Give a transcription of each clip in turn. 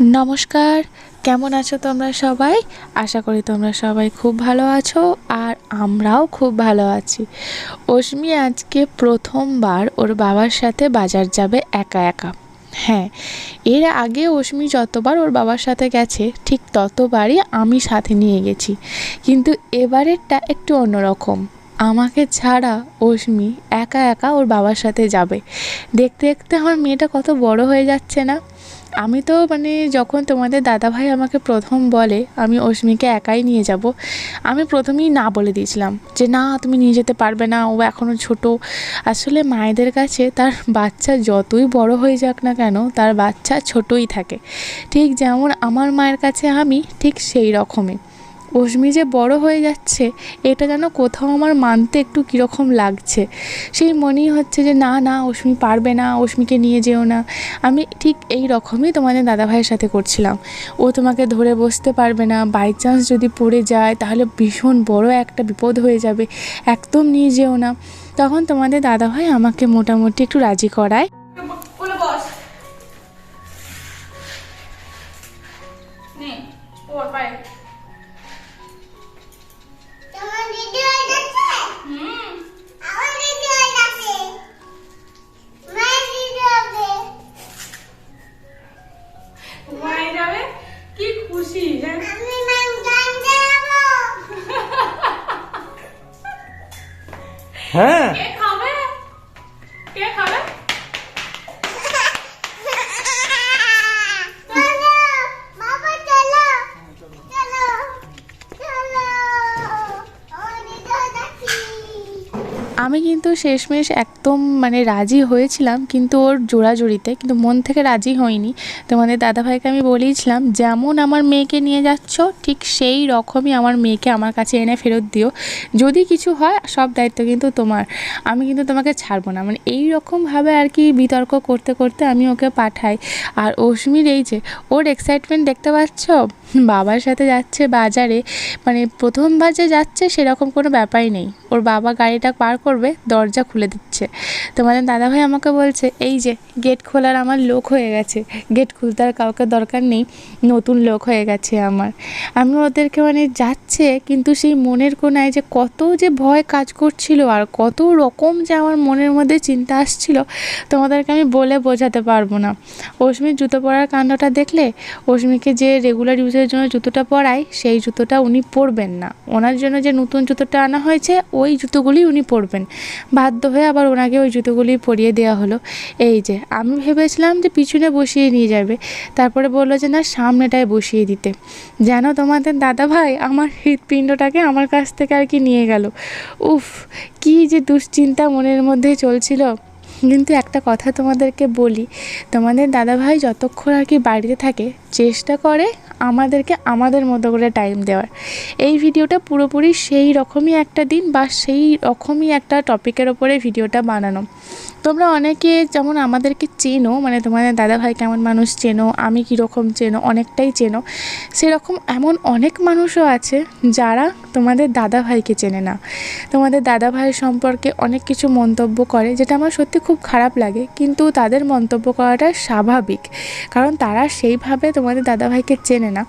নমস্কার, কেমন আছো তোমরা সবাই? আশা করি তোমরা সবাই খুব ভালো আছো আর আমরাও খুব ভালো আছি। অশ্মি আজকে প্রথমবার ওর বাবার সাথে বাজার যাবে একা একা। হ্যাঁ এর আগে অশ্মি যতবার ওর বাবার সাথে গেছে, ঠিক ততবারই আমি সাথে নিয়ে গেছি। কিন্তু এবারেরটা একটু অন্যরকম। আমাকে ছাড়া অশ্মি একা একা ওর বাবার সাথে যাবে। দেখতে দেখতে আমার মেয়েটা কত বড় হয়ে যাচ্ছে না? আমি তো মানে যখন তোমাদের দাদাভাই আমাকে প্রথম বলে আমি অশ্মিকে একাই নিয়ে যাব, আমি প্রথমেই না বলে দিয়েছিলাম যে, না, তুমি নিয়ে যেতে পারবে না, ও এখনও ছোট। আসলে মায়েদের কাছে তার বাচ্চা যতই বড় হয়ে যাক না কেন, তার বাচ্চা ছোটই থাকে। ঠিক যেমন আমার মায়ের কাছে আমি ঠিক সেই রকমই। অশ্মি যে বড় হয়ে যাচ্ছে, এটা যেন কোথাও আমার মানতে একটু কীরকম লাগছে। সেই মনেই হচ্ছে যে, না না অশ্মি পারবে না অশ্মিকে নিয়ে যেও না। আমি ঠিক এই রকমই তোমাদের দাদাভাইয়ের সাথে করছিলাম। ও তোমাকে ধরে বসতে পারবে না বাই চান্স যদি পড়ে যায়, তাহলে ভীষণ বড় একটা বিপদ হয়ে যাবে, একদম নিয়ে যেও না। তখন তোমাদের দাদাভাই আমাকে মোটামুটি একটু রাজি করায়। কোলে বস। শেষমেশ একদম মানে রাজি হয়েছিলাম, কিন্তু ওর জোড়াজড়িতে, কিন্তু মন থেকে রাজি হয়নি। তোমাদের দাদাভাইকে আমি বলেইছিলাম, যেমন আমার মেয়েকে নিয়ে যাচ্ছ, ঠিক সেই রকমই আমার মেয়েকে আমার কাছে এনে ফেরত দিও। যদি কিছু হয়, সব দায়িত্ব কিন্তু তোমার। আমি কিন্তু তোমাকে ছাড়বো না। মানে এই রকমভাবে আর কি বিতর্ক করতে করতে আমি ওকে পাঠাই। আর অশ্মির এই যে, ওর এক্সাইটমেন্ট দেখতে পাচ্ছ? বাবার সাথে যাচ্ছে বাজারে মানে প্রথমবার যে যাচ্ছে সেরকম কোনো ব্যাপারই নেই। ওর বাবা গাড়িটা পার করবে, দরজা খুলে দিচ্ছে। তোমাদের দাদাভাই আমাকে বলছে, এই যে গেট খোলার আমার লোক হয়ে গেছে। গেট খুলতে আর কাউকে দরকার নেই। নতুন লোক হয়ে গেছে আমার। আমি ওদেরকে মানে যাচ্ছে, কিন্তু সেই মনের কোনায় যে কত যে ভয় কাজ করছিল আর কত রকম যে আমার মনের মধ্যে চিন্তা আসছিল, তোমাদেরকে আমি বলে বোঝাতে পারব না। অশ্মির জুতো পরার কাণ্ডটা দেখলে অশ্মিকে যে রেগুলার ইউজের জন্য জুতোটা পরাই সেই জুতোটা উনি পরবেন না। ওনার জন্য যে নতুন জুতোটা আনা হয়েছে, ওই জুতোগুলি উনি পরবেন। বাধ্য হয়ে আবার ওনাকে ওই জুতোগুলি পরিয়ে দেওয়া হলো। এই যে, আমি ভেবেছিলাম যে পিছনে বসিয়ে নিয়ে যাবে। তারপরে বলল যে, না, সামনেটায় বসিয়ে দিতে। যেন তোমাদের দাদা ভাই আমার হৃৎপিণ্ডটাকে আমার কাছ থেকে আর কি নিয়ে গেল। উফ, কি যে দুশ্চিন্তা মনের মধ্যে চলছিল। কিন্তু একটা কথা তোমাদেরকে বলি, তোমাদের দাদাভাই যতক্ষণ আর কি বাড়িতে থাকে, চেষ্টা করে আমাদেরকে আমাদের মতো করে টাইম দেওয়ার। এই ভিডিওটা পুরোপুরি সেই রকমই একটা দিন বা সেই রকমই একটা টপিকের ওপরে ভিডিওটা বানানো। তোমরা অনেকে যেমন আমাদেরকে চেনো মানে তোমাদের দাদাভাই কেমন মানুষ চেনো, আমি কীরকম চেনো, অনেকটাই চেনো, সেরকম এমন অনেক মানুষও আছে যারা তোমাদের দাদাভাইকে চেনে না। তোমাদের দাদাভাই সম্পর্কে অনেক কিছু মন্তব্য করে, যেটা আমার সত্যি খুব খারাপ লাগে, কিন্তু তাদের মন্তব্য করাটা স্বাভাবিক। কারণ তারা সেইভাবে তোমাদের দাদাভাইকে চেনে না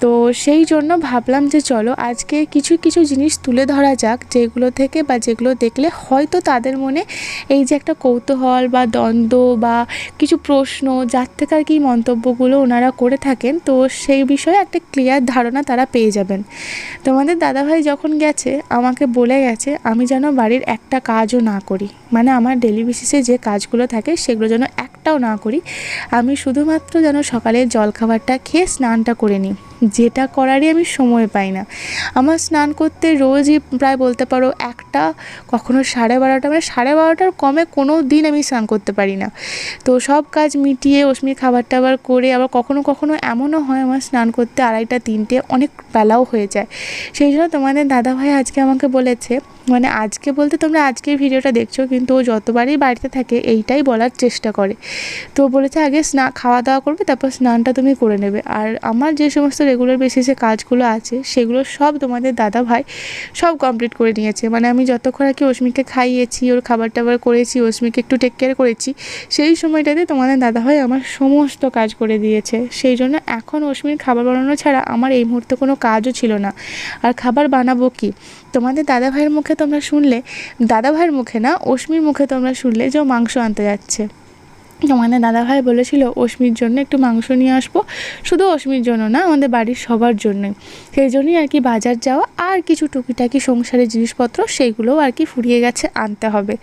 তো সেই জন্য ভাবলাম যে চলো আজকে কিছু কিছু জিনিস তুলে ধরা যাক যেগুলো থেকে বা যেগুলো দেখলে হয়তো তাদের মনে এই যে একটা কৌতূহল বা দ্বন্দ্ব বা কিছু প্রশ্ন, যার থেকে আর কি মন্তব্যগুলো ওনারা করে থাকেন, তো সেই বিষয়ে একটা ক্লিয়ার ধারণা তারা পেয়ে যাবেন। তোমাদের দাদাভাই যখন গেছে, আমাকে বলে গেছে, আমি যেন বাড়ির একটা কাজও না করি। মানে আমার ডেলি বেসিসে যে কাজগুলো থাকে সেগুলো যেন একটাও না করি। আমি শুধুমাত্র যেন সকালে জলখাবারটা খেয়ে স্নানটা করে নিই। যেটা করারই আমি সময় পাই না। আমার স্নান করতে রোজই প্রায় বলতে পারো একটা, কখনো সাড়ে বারোটা মানে সাড়ে বারোটার কমে কোনো দিন আমি স্নান করতে পারি না। তো সব কাজ মিটিয়ে অশ্মির খাবার টাবার করে আবার কখনো কখনো এমনও হয় আমার স্নান করতে আড়াইটা, তিনটে অনেক বেলাও হয়ে যায়। সেই জন্য তোমাদের দাদাভাই আজকে আমাকে বলেছে মানে আজকে বলতে তোমরা আজকের ভিডিওটা দেখছ, কিন্তু ও যতবারই বাড়িতে থাকে এইটাই বলার চেষ্টা করে। তো বলেছে, আগে স্না খাওয়া দাওয়া করবে, তারপর স্নানটা তুমি করে নেবে। আর আমার যে সমস্ত রেগুলার বেসিসে কাজগুলো আছে, সেগুলো সব তোমাদের দাদা ভাই সব কমপ্লিট করে নিয়েছে। মানে আমি যতক্ষণ আর কি অস্মিকে খাইয়েছি, ওর খাবার টাবার করেছি অস্মিকে একটু টেক কেয়ার করেছি, সেই সময়টাতে তোমাদের দাদাভাই আমার সমস্ত কাজ করে দিয়েছে। সেই জন্য এখন অস্মির খাবার বানানো ছাড়া আমার এই মুহূর্তে কোনো কাজও ছিল না। আর খাবার বানাবো কি? তোমাদের দাদা ভাইয়ের মুখে তোমরা শুনলে দাদা ভাইয়ের মুখে না, অশ্মির মুখে তোমরা শুনলে যে মাংস আনতে যাচ্ছে। তোমাদের দাদা ভাই বলেছিল অস্মির জন্য একটু মাংস নিয়ে আসব। শুধু অশ্মির জন্য না, আমাদের বাড়ির সবার জন্যই সেই জন্যই আর কি বাজার যাওয়া আর কিছু টুকিটাকি সংসারের জিনিসপত্র সেইগুলোও আর কি ফুরিয়ে গেছে আনতে হবে।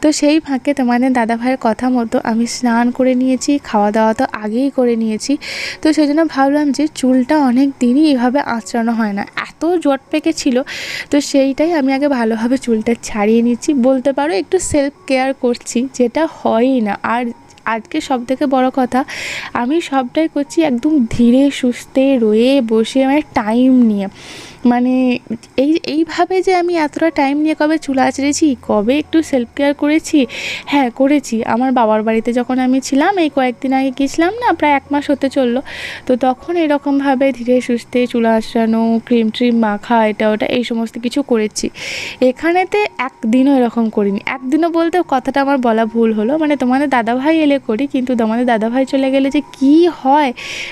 তো সেই ফাঁকে তোমাদের দাদা ভাইয়ের কথা মতো আমি স্নান করে নিয়েছি খাওয়া দাওয়া তো আগেই করে নিয়েছি। তো সেই জন্য ভাবলাম যে চুলটা অনেক দিনই এভাবে আঁচড়ানো হয় না। এত জট পেকে ছিল। তো সেইটাই আমি আগে ভালোভাবে চুলটা ছাড়িয়ে নিচ্ছি। বলতে পারো একটু সেলফ কেয়ার করছি, যেটা হয়ই না। আর আজকে সব থেকে বড় কথা, আমি সবটাই করছি একদম ধীরে সুস্থে রয়ে বসে মানে টাইম নিয়ে। মানে এই, এইভাবে যে আমি এতটা টাইম নিয়ে কবে চুল আঁচড়েছি কবে একটু সেলফ কেয়ার করেছি হ্যাঁ করেছি। আমার বাবার বাড়িতে যখন আমি ছিলাম, এই কয়েকদিন আগে গিয়েছিলাম না, প্রায় এক মাস হতে চলল। তো তখন এরকমভাবে ধীরে সুস্থে চুল আঁচড়ানো ক্রিম ট্রিম মাখা, এটা ওটা, এই সমস্ত কিছু করেছি। এখানেতে একদিনও এরকম করিনি। একদিনও বলতে কথাটা আমার বলা ভুল হলো। মানে তোমাদের দাদাভাই এলে করি, কিন্তু আমাদের দাদাভাই চলে গেলে যে কি হয়?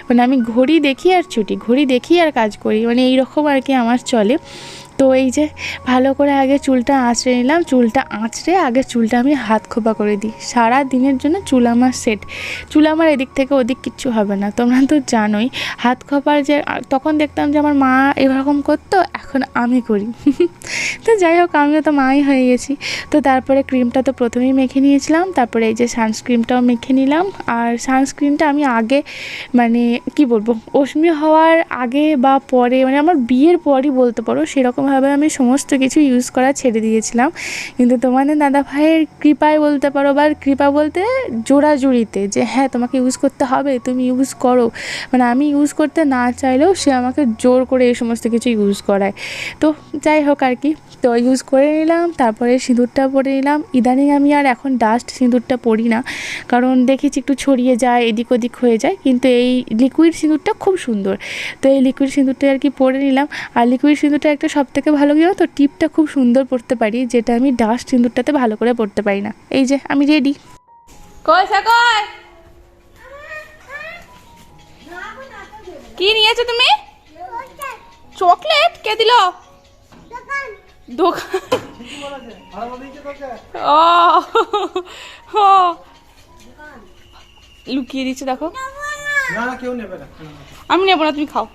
মানে আমি ঘড়ি দেখি আর ছুটি, ঘড়ি দেখি আর কাজ করি মানে এইরকম আর কি আমার চলে। তো এই যে ভালো করে আগে চুলটা আঁচড়ে নিলাম। চুলটা আঁচড়ে আগে চুলটা আমি হাত খোপা করে দিই। সারা দিনের জন্য চুল আমার সেট। চুল আমার এদিক থেকে ওদিক কিচ্ছু হবে না। তোমরা তো জানোই, হাত খোপার যে তখন দেখতাম যে আমার মা এরকম করতো, এখন আমি করি। তো যাই হোক, আমিও তো মাই হয়ে গেছি। তো তারপরে ক্রিমটা তো প্রথমেই মেখে নিয়েছিলাম। তারপরে এই যে সানস্ক্রিনটাও মেখে নিলাম। আর সানস্ক্রিনটা আমি আগে মানে কি বলব অশ্মি হওয়ার আগে বা পরে মানে আমার বিয়ের পরই বলতে পারো সেরকমভাবে আমি সমস্ত কিছু ইউজ করা ছেড়ে দিয়েছিলাম। কিন্তু তোমাদের দাদা ভাইয়ের কৃপায় বলতে পারো বা কৃপা বলতে জোড়াজুড়িতে যে হ্যাঁ তোমাকে ইউজ করতে হবে, তুমি ইউজ করো। মানে আমি ইউজ করতে না চাইলেও সে আমাকে জোর করে এই সমস্ত কিছু ইউজ করায়। তো যাই হোক আর কি, তো ইউজ করে নিলাম, তারপরে সিঁদুরটা পরে নিলাম। ইদানিং আমি আর এখন ডাস্ট সিঁদুরটা পরি না, কারণ দেখেছি একটু ছড়িয়ে যায়, এদিক ওদিক হয়ে যায়, কিন্তু এই লিকুইড সিঁদুরটা খুব সুন্দর। তো এই লিকুইড সিঁদুরটা আর কি পরে নিলাম। আর লিকুইড সিঁদুরটা একটা সব থেকে ভালো কি তো টিপটা খুব সুন্দর পরতে পারি যেটা আমি ডাস্ট সিঁদুরটাতে ভালো করে পরতে পারি না। এই যে আমি রেডি কই কই? কি নিয়েছো তুমি? চকলেট? কে দিল? দোকান। ও লুকিয়ে দিচ্ছে দেখো। আমি নেব না তুমি খাও।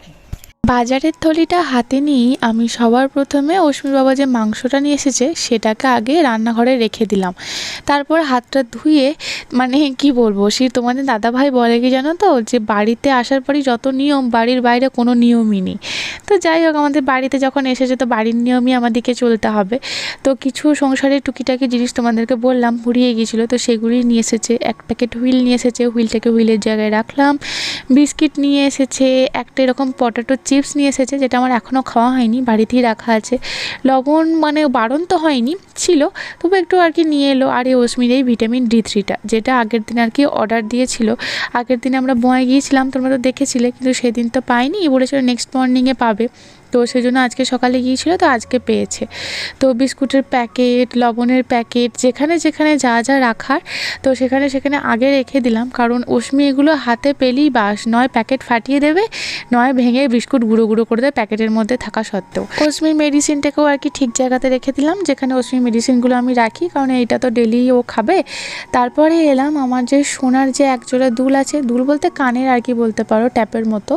বাজারের থলিটা হাতে নিয়েই আমি সবার প্রথমে অশ্মির বাবা যে মাংসটা নিয়ে এসেছে, সেটাকে আগে রান্নাঘরে রেখে দিলাম। তারপর হাতটা ধুয়ে মানে কি বলব, সে তোমাদের দাদাভাই বলে কি জানো তো, যে বাড়িতে আসার পরই যত নিয়ম, বাড়ির বাইরে কোনো নিয়মই নেই। তো যাই হোক, আমাদের বাড়িতে যখন এসেছে তো বাড়ির নিয়মই আমাদেরকে চলতে হবে। তো কিছু সংসারের টুকিটাকি জিনিস তোমাদেরকে বললাম ফুরিয়ে গিয়েছিল, তো সেগুলি নিয়ে এসেছে। এক প্যাকেট হুইল নিয়ে এসেছে, হুইলটাকে হুইলের জায়গায় রাখলাম। বিস্কিট নিয়ে এসেছে, একটা এরকম পটেটো চিপস নিয়ে এসেছে, যেটা আমার এখনও খাওয়া হয়নি, বাড়িতেই রাখা আছে। লবণ মানে বারণ তো হয়নি, ছিল, তবু একটু আর কি নিয়ে এলো। আর এই ওসমির এই ভিটামিন ডি থ্রিটা, যেটা আগের দিন আর কি অর্ডার দিয়েছিল। আগের দিন আমরা বয়ে গিয়েছিলাম, তোমরা তো দেখেছিলে, কিন্তু সেদিন তো পাইনি, বলেছিল নেক্সট মর্নিংয়ে পাবে। তো সেই জন্য আজকে সকালে গিয়েছিল, তো আজকে পেয়েছে। তো বিস্কুটের প্যাকেট, লবণের প্যাকেট, যেখানে যেখানে যা যা রাখার, তো সেখানে সেখানে আগে রেখে দিলাম। কারণ অশ্মি এগুলো হাতে পেলেই বাস, নয় প্যাকেট ফাটিয়ে দেবে, নয় ভেঙে বিস্কুট গুঁড়ো গুঁড়ো করে দেবে প্যাকেটের মধ্যে থাকা সত্ত্বেও। অশ্মির মেডিসিনটাকেও আর কি ঠিক জায়গাতে রেখে দিলাম, যেখানে অশ্মির মেডিসিনগুলো আমি রাখি, কারণ এইটা তো ডেলি ও খাবে। তারপরে এলাম আমার যে সোনার যে একজোড়া দুল আছে, দুল বলতে কানের আর কি বলতে পারো, ট্যাপের মতো।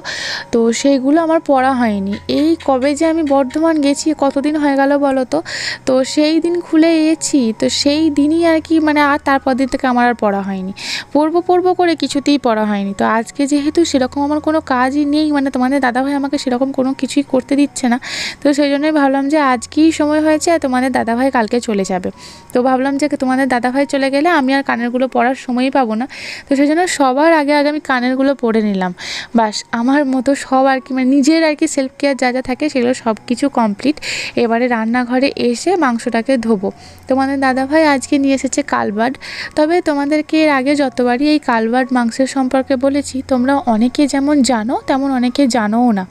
তো সেইগুলো আমার পরা হয়নি। এই কবে যে আমি বর্ধমান গেছি, কতদিন হয়ে গেল বলো তো? তো সেই দিন খুলে এসেছি। তো সেই দিনই আর কি মানে আর তারপর দিন থেকে আমার আর পড়া হয়নি। পড়ব পড়ব করে কিছুতেই পড়া হয়নি। তো আজকে যেহেতু সেরকম আমার কোনো কাজই নেই মানে তোমাদের দাদাভাই আমাকে সেরকম কোনো কিছুই করতে দিচ্ছে না। তো সেই জন্যই ভাবলাম যে আজকেই সময় হয়েছে আর তোমাদের দাদাভাই কালকে চলে যাবে। তো ভাবলাম যে তোমাদের দাদাভাই চলে গেলে আমি আর কানেরগুলো পড়ার সময়ই পাবো না। তো সেই জন্য সবার আগে আগে আমি কানেরগুলো পরে নিলাম। বাস আমার মতো সব আর কি মানে নিজের আর কি সেলফ কেয়ার যা যা থাকে থাকে সেগুলো সব কিছু কমপ্লিট এবারে রান্নাঘরে এসে মাংসটাকে ধোবো। তোমাদের দাদাভাই আজকে নিয়ে এসেছে কালবার্ড। তবে তোমাদেরকে এর আগে যতবারই এই কালবার্ড মাংসের সম্পর্কে বলেছি, তোমরা অনেকে যেমন জানো, তেমন অনেকে জানোও না।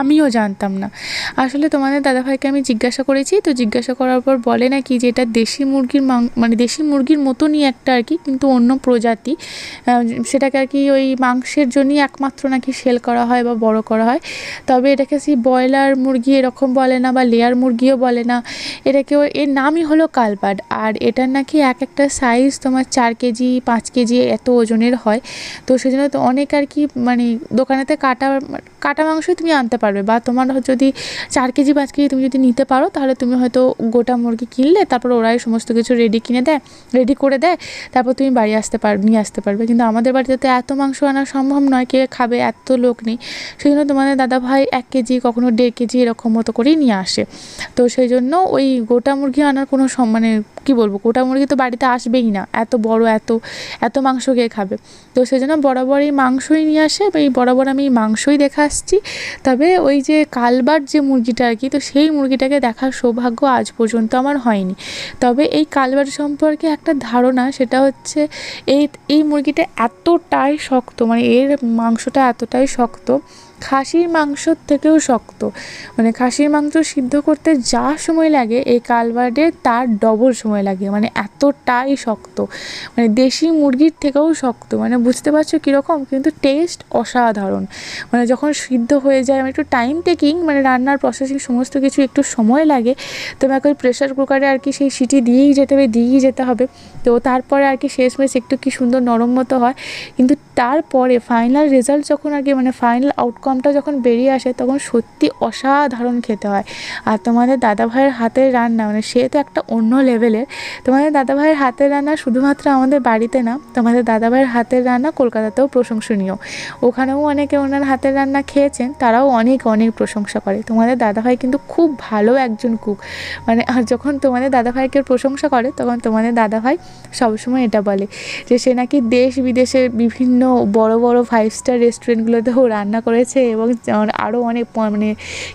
আমিও জানতাম না। আসলে তোমাদের দাদাভাইকে আমি জিজ্ঞাসা করেছি, তো জিজ্ঞাসা করার পর বলে নাকি যে এটা দেশি মুরগির মানে দেশি মুরগির মতনই একটা আর কি, কিন্তু অন্য প্রজাতি। সেটাকে আর কি ওই মাংসের জন্যই একমাত্র নাকি সেল করা হয় বা বড় করা হয়। তবে এটাকে সেই ব্রয়লার মুরগি এরকম বলে না বা লেয়ার মুরগিও বলে না। এটাকে এর নামই হলো কালবার্ড আর এটার নাকি এক একটা সাইজ তোমার চার কেজি, পাঁচ কেজি এত ওজনের হয়। তো সেজন্য তো অনেক আর কি মানে দোকানেতে কাটা কাটা মাংসই তুমি আনতে পারবে বা তোমার যদি চার কেজি, পাঁচ কেজি তুমি যদি নিতে পারো, তাহলে তুমি হয়তো গোটা মুরগি কিনলে, তারপর ওরাই সমস্ত কিছু রেডি কিনে দেয় রেডি করে দেয়, তারপর তুমি বাড়ি আসতে পার, নিয়ে আসতে পারবে। কিন্তু আমাদের বাড়িতে তো এত মাংস আনা সম্ভব নয়, কে খাবে, এত লোক নেই। সেই জন্য তোমাদের দাদা ভাই এক কেজি, কখনো দেড় কেজি এরকম মতো করেই নিয়ে আসে। তো সেই জন্য ওই গোটা মুরগি আনার কোনো মানে কী বলব গোটা মুরগি তো বাড়িতে আসবেই না। এত বড়, এত এত মাংস কে খাবে? তো সেই জন্য বরাবর এই মাংসই নিয়ে আসে এই বরাবর আমি এই মাংসই দেখে আসছি। তবে ওই যে কালবার যে মুরগিটা আর কি, তো সেই মুরগিটাকে দেখার সৌভাগ্য আজ পর্যন্ত আমার হয়নি। তবে এই কালবার সম্পর্কে একটা ধারণা, সেটা হচ্ছে এই এই মুরগিটা এতটাই শক্ত মানে এর মাংসটা এতটাই শক্ত খাসির মাংসর থেকেও শক্ত। মানে খাসির মাংস সিদ্ধ করতে যা সময় লাগে, এই কালবার্ডের তার ডবল সময় লাগে। মানে এতটাই শক্ত। মানে দেশি মুরগির থেকেও শক্ত। মানে বুঝতে পারছ কীরকম? কিন্তু টেস্ট অসাধারণ। মানে যখন সিদ্ধ হয়ে যায় মানে একটু টাইম টেকিং মানে রান্নার প্রসেসিং সমস্ত কিছু একটু সময় লাগে, তো তোমাকে ওই প্রেশার কুকারে আর কি সেই সিটি দিয়েই যেতে হবে, দিয়েই যেতে হবে। তো তারপরে আর কি শেষমেশ একটু কি সুন্দর নরম মতো হয়। কিন্তু তারপরে ফাইনাল রেজাল্ট যখন আর কি মানে ফাইনাল আউটকামটা যখন বেরিয়ে আসে, তখন সত্যি অসাধারণ খেতে হয়। আর তোমাদের দাদা ভাইয়ের হাতের রান্না মানে সে তো একটা অন্য লেভেলের তোমাদের দাদা ভাইয়ের হাতের রান্না শুধুমাত্র আমাদের বাড়িতে না, তোমাদের দাদা ভাইয়ের হাতের রান্না কলকাতাতেও প্রশংসনীয়। ওখানেও অনেকে ওনার হাতের রান্না খেয়েছেন, তারাও অনেক অনেক প্রশংসা করে। তোমাদের দাদাভাই কিন্তু খুব ভালো একজন কুক মানে আর যখন তোমাদের দাদাভাইকে প্রশংসা করে, তখন তোমাদের দাদাভাই সবসময় এটা বলে যে, সে নাকি দেশ বিদেশের বিভিন্ন বড় বড় ফাইভ স্টার রেস্টুরেন্টগুলোতেও রান্না করেছে। এবং আরও অনেক মানে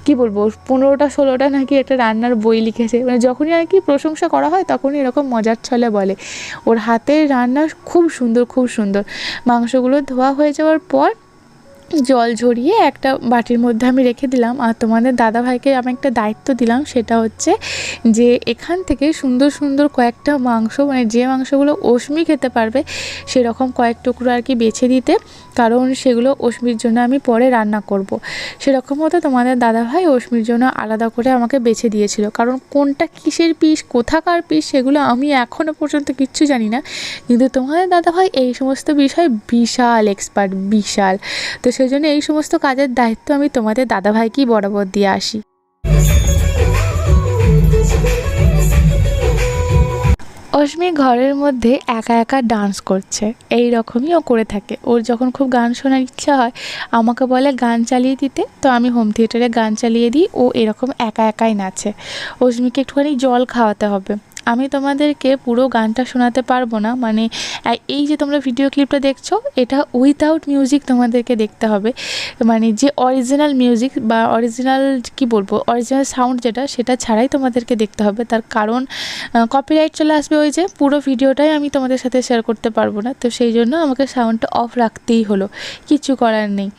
কী বলব, পনেরোটা, ষোলোটা নাকি একটা রান্নার বই লিখেছে। মানে যখনই আর কি প্রশংসা করা হয় তখনই এরকম মজার ছলে বলে। ওর হাতের রান্না খুব সুন্দর খুব সুন্দর। মাংসগুলো ধোয়া হয়ে যাওয়ার পর জল ঝরিয়ে একটা বাটির মধ্যে আমি রেখে দিলাম। আর তোমাদের দাদা ভাইকে আমি একটা দায়িত্ব দিলাম, সেটা হচ্ছে যে এখান থেকে সুন্দর সুন্দর কয়েকটা মাংস মানে যে মাংসগুলো অশ্মি খেতে পারবে, সেরকম কয়েক টুকরো আর কি বেছে দিতে। কারণ সেগুলো অশ্মির জন্য আমি পরে রান্না করব। সেরকম মতো তোমাদের দাদা ভাই অশ্মির জন্য আলাদা করে আমাকে বেছে দিয়েছিল। কারণ কোনটা কিসের পিস, কোথাকার পিস, সেগুলো আমি এখনও পর্যন্ত কিচ্ছু জানি না। কিন্তু তোমাদের দাদা ভাই এই সমস্ত বিষয় বিশাল এক্সপার্ট বিশাল। তো সেই জন্য এই সমস্ত কাজের দায়িত্ব আমি তোমাদের দাদা ভাইকেই বরাবর দিয়ে আসি। অশ্মি ঘরের মধ্যে একা একা ডান্স করছে। এই রকমই ও করে থাকে। ওর যখন খুব গান শোনার ইচ্ছা হয়, আমাকে বলে গান চালিয়ে দিতে, তো আমি হোম থিয়েটারে গান চালিয়ে দিই, ও এরকম একা একাই নাচে। অশ্মিকে একটুখানি জল খাওয়াতে হবে। আমি তোমাদেরকে পুরো গানটা শোনাতে পারব না। মানে এই যে তোমরা ভিডিও ক্লিপটা দেখছ, এটা উইথাউট মিউজিক তোমাদেরকে দেখতে হবে। মানে যে অরিজিনাল মিউজিক বা অরিজিনাল কি বলব অরিজিনাল সাউন্ড যেটা, সেটা ছাড়াই তোমাদেরকে দেখতে হবে। তার কারণ কপিরাইট চলে আসবে ওই যে, পুরো ভিডিওটাই আমি তোমাদের সাথে শেয়ার করতে পারব না। তো সেই জন্য আমাকে সাউন্ডটা অফ রাখতেই হলো। কিছু করার নেই।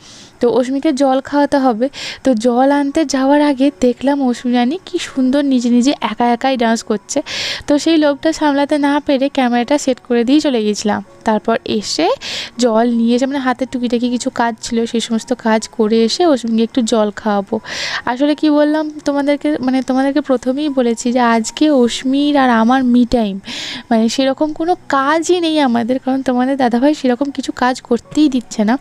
তো অশ্মিকে জল খাওয়াতে হবে। তো জল আনতে যাওয়ার আগে দেখলাম অশ্মি রানী কী সুন্দর নিজে নিজে একা একাই ডান্স করছে। তো সেই লোকটা সামলাতে না পেরে ক্যামেরাটা সেট করে দিয়ে চলে গেছিলাম তারপর এসে জল নিয়ে এসে মানে হাতে টুকিটাকি কিছু কাজ ছিল, সেই সমস্ত কাজ করে এসে অশ্মিকে একটু জল খাওয়াবো। আসলে কি বললাম? তোমাদেরকে মানে তোমাদেরকে প্রথমেই বলেছি যে আজকে অশ্মির আর আমার মি টাইম মানে সেরকম কোনো কাজই নেই আমাদের, কারণ তোমাদের দাদাভাই সেরকম কিছু কাজ করতেই দিচ্ছে না।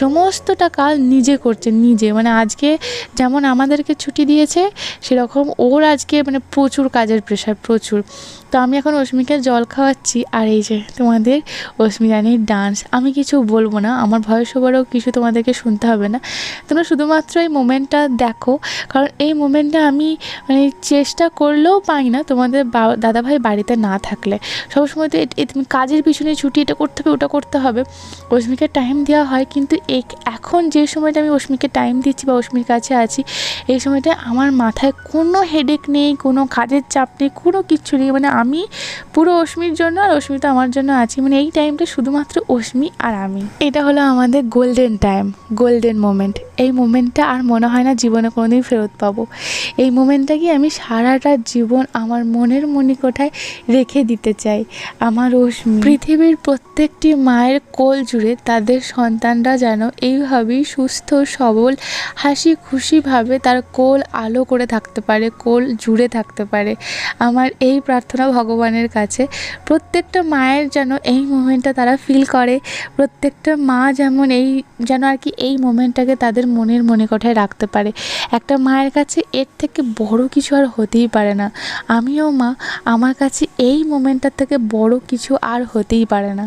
সমস্তটা কাজ নিজে করছে, নিজে। মানে আজকে যেমন আমাদেরকে ছুটি দিয়েছে, সেরকম ওর আজকে মানে প্রচুর কাজের প্রেশার প্রচুর। তো আমি এখন অস্মিকে জল খাওয়াচ্ছি, আর এই যে তোমাদের অস্মি রানীর ডান্স আমি কিছু বলব না, আমার ভয়েস ওভারেও কিছু তোমাদেরকে শুনতে হবে না। তোমরা শুধুমাত্র এই মোমেন্টটা দেখো, কারণ এই মোমেন্টটা আমি মানে চেষ্টা করলেও পাই না তোমাদের দাদাভাই বাড়িতে না থাকলে। সবসময় তো তুমি কাজের পিছনে ছুটি, এটা করতে হবে, ওটা করতে হবে। অস্মিকে টাইম দেওয়া হয়, কিন্তু এক- এখন যে সময়টা আমি অস্মিকে টাইম দিচ্ছি বা অস্মির কাছে আছি, এই সময়টা আমার মাথায় কোনো হেডেক নেই, কোনো কাজের চাপ নেই, কোনো কিচ্ছু নেই। মানে আমি পুরো অস্মির জন্য আর অস্মি তো আমার জন্য আছি। মানে এই টাইমটা শুধুমাত্র অস্মি আর আমি। এটা হলো আমাদের গোল্ডেন টাইম গোল্ডেন মোমেন্ট এই মোমেন্টটা আর মনে হয় না জীবনে কোনোদিন ফেরত পাবো। এই মোমেন্টটাকে আমি সারাটা জীবন আমার মনের মণিকোঠায় রেখে দিতে চাই। আমার অস্মি পৃথিবীর প্রত্যেকটি মায়ের কোল জুড়ে তাদের সন্তানরা যেন এইভাবেই সুস্থ, সবল, হাসি খুশিভাবে তার কোল আলো করে থাকতে পারে, কোল জুড়ে থাকতে পারে। আমার এই প্রার্থনা ভগবানের কাছে। প্রত্যেকটা মায়ের যেন এই মোমেন্টটা তারা ফিল করে। প্রত্যেকটা মা যেমন এই, যেন আর কি এই মোমেন্টটাকে তাদের মনের মনিকঠায় রাখতে পারে। একটা মায়ের কাছে এর থেকে বড় কিছু আর হতেই পারে না। আমিও মা, আমার কাছে এই মোমেন্টটার থেকে বড় কিছু আর হতেই পারে না।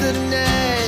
the name.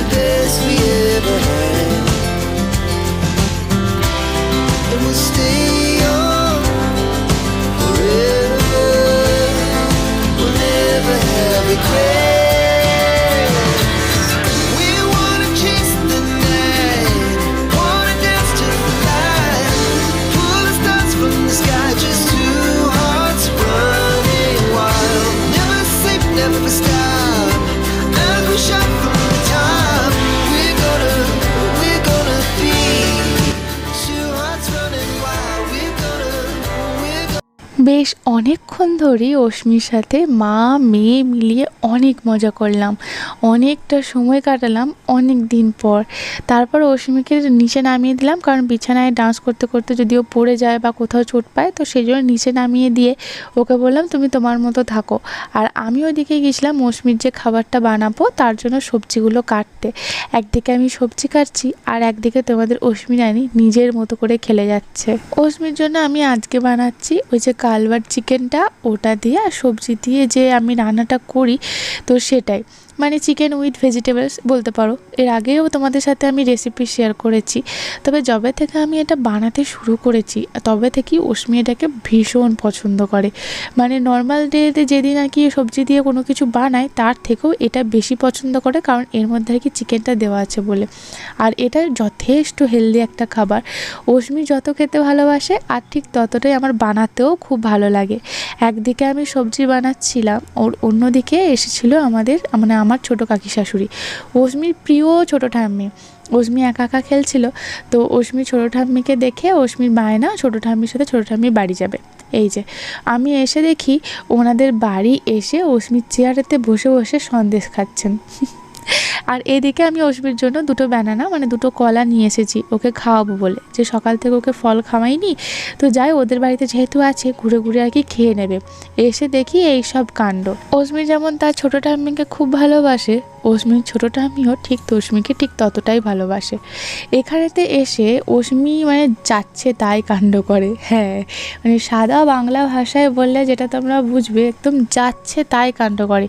yesterday বেশ অনেকক্ষণ ধরেই অশ্মির সাথে মা, মেয়ে মিলিয়ে অনেক মজা করলাম। অনেকটা সময় কাটালাম অনেক দিন পর। তারপর অশ্মিকে নিচে নামিয়ে দিলাম কারণ বিছানায় ডান্স করতে করতে যদিও পড়ে যায় বা কোথাও চোট পায়, তো সেই জন্য নিচে নামিয়ে দিয়ে ওকে বললাম, তুমি তোমার মতো থাকো। আর আমি ওইদিকে গেছিলাম অশ্মির যে খাবারটা বানাবো, তার জন্য সবজিগুলো কাটতে। একদিকে আমি সবজি কাটছি আর একদিকে তোমাদের অশ্মি রানী নিজের মতো করে খেলে যাচ্ছে। অশ্মির জন্য আমি আজকে বানাচ্ছি ওই যে কালবার চিকেনটা ওটা দিয়ে আর সবজি দিয়ে যে আমি রান্নাটা করি তো সেটাই। মানে চিকেন উইথ ভেজিটেবলস বলতে পারো। এর আগেও তোমাদের সাথে আমি রেসিপি শেয়ার করেছি। তবে যবে থেকে আমি এটা বানাতে শুরু করেছি। তবে থেকেই অশ্মি এটাকে ভীষণ পছন্দ করে। মানে নর্মাল ডেতে যেদিন আর কি সবজি দিয়ে কোনো কিছু বানায়, তার থেকেও এটা বেশি পছন্দ করে, কারণ এর মধ্যে আর কি চিকেনটা দেওয়া আছে বলে। আর এটা যথেষ্ট হেলদি একটা খাবার। অশ্মি যত খেতে ভালোবাসে, আর ঠিক ততটাই আমার বানাতেও খুব ভালো লাগে। একদিকে আমি সবজি বানাচ্ছিলাম, ওর অন্যদিকে এসেছিল আমাদের মানে আমার ছোট কাকি শাশুড়ি। অশ্মির প্রিয় ছোটো ঠাম্মি। অশ্মি একা একা খেলছিল, তো অশ্মি ছোটো ঠাম্মিকে দেখে অশ্মির বায়না ছোটো ঠাম্মির সাথে ছোটো ঠাম্মি বাড়ি যাবে। এই যে, আমি এসে দেখি ওনাদের বাড়ি এসে অশ্মির চেয়ারেতে বসে বসে সন্দেশ খাচ্ছেন। আর এদিকে আমি অশ্মির জন্য দুটো ব্যানানা মানে দুটো কলা নিয়ে এসেছি, ওকে খাওয়াবো বলে। যে সকাল থেকে ওকে ফল খাওয়াইনি, তো যাই ওদের বাড়িতে যেহেতু আছে, ঘুরে ঘুরে আর কি খেয়ে নেবে। এসে দেখি এই সব কাণ্ড। অশ্মি যেমন তার ছোটো ঠাম্মিকে খুব ভালোবাসে অশ্মির ছোটো ঠাম্মিও ঠিক তশ্মিকে ঠিক ততটাই ভালোবাসে। এখানেতে এসে অশ্মি মানে যাচ্ছে তাই কাণ্ড করে হ্যাঁ। মানে সাদা বাংলা ভাষায় বললে যেটা তোমরা বুঝবে, একদম যাচ্ছে তাই কাণ্ড করে।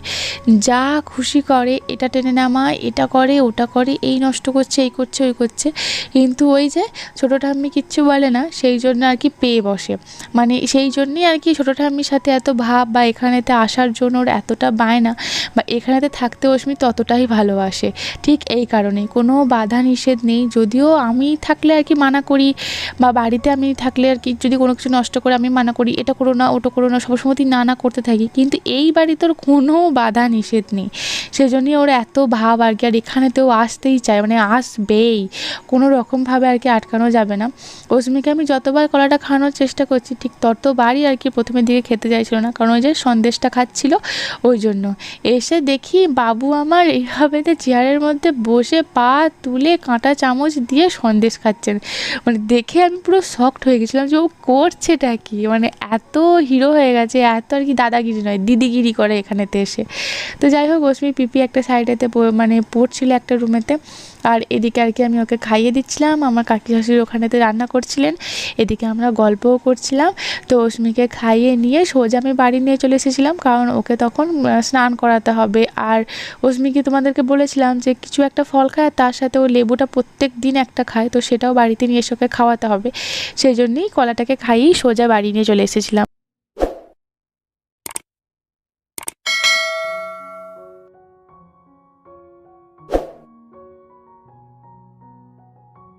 যা খুশি করে, এটা টেনে নামায় এটা করে, ওটা করে, এই নষ্ট করছে, এই করছে, ওই করছে। কিন্তু ওই যে ছোটো ঠাম্মি কিচ্ছু বলে না, সেই জন্য আর কি পেয়ে বসে। মানে সেই জন্যই আর কি ছোটো ঠাম্মির সাথে এত ভাব বা এখানেতে আসার জন্য ওর এতটা বায়না বা এখানেতে থাকতে অশ্মি ততটাই ভালোবাসে। ঠিক এই কারণেই, কোনো বাধা নিষেধ নেই। যদিও আমি থাকলে আর কি মানা করি, বা বাড়িতে আমি থাকলে আর কি যদি কোনো কিছু নষ্ট করে আমি মানা করি, এটা করো না, ওটা করো না, সবসময়তেই না না করতে থাকি। কিন্তু এই বাড়িতে ওর কোনো বাধা নিষেধ নেই। সেজন্যই ওর এত ভাব আর কি, আর এখানেতেও আসতেই চায় মানে আসবেই। কোনো রকমভাবে আর কি আটকানো যাবে না। অস্মিকে আমি যতবার কলাটা খাওয়ানোর চেষ্টা করছি, ঠিক ততবারই আর কি প্রথমের দিকে খেতে চাইছিল না, কারণ ওই যে সন্দেশটা খাচ্ছিল, ওই জন্য। এসে দেখি বাবু আমার এইভাবেতে চেয়ারের মধ্যে বসে পা তুলে কাঁটা চামচ দিয়ে সন্দেশ খাচ্ছেন। মানে দেখে আমি পুরো শক্ট হয়ে গেছিলাম যে ও করছেটা কি? মানে এত হিরো হয়ে গেছে, এত আর কি দাদাগিরি নয়, দিদিগিরি করে এখানেতে এসে। তো যাই হোক অশ্মি পিপি একটা সাইডেতে মানে পড়ছিল একটা রুমেতে। আর এদিকে আর কি আমি ওকে খাইয়ে দিচ্ছিলাম। আমার কাকি শাশুড়ি ওখানেতে রান্না করছিলেন। এদিকে আমরা গল্পও করছিলাম। তো অশ্মিকে খাইয়ে নিয়ে সোজা আমি বাড়ি নিয়ে চলে এসেছিলাম। কারণ ওকে তখন স্নান করাতে হবে। আর অশ্মিকে তোমাদেরকে বলেছিলাম যে, কিছু একটা ফল খায়, তার সাথে ও লেবুটা প্রত্যেক দিন একটা খায়। তো সেটাও বাড়িতে নিয়ে এসে ওকে খাওয়াতে হবে। সেই জন্যই কলাটাকে খাইয়েই সোজা বাড়ি নিয়ে চলে এসেছিলাম।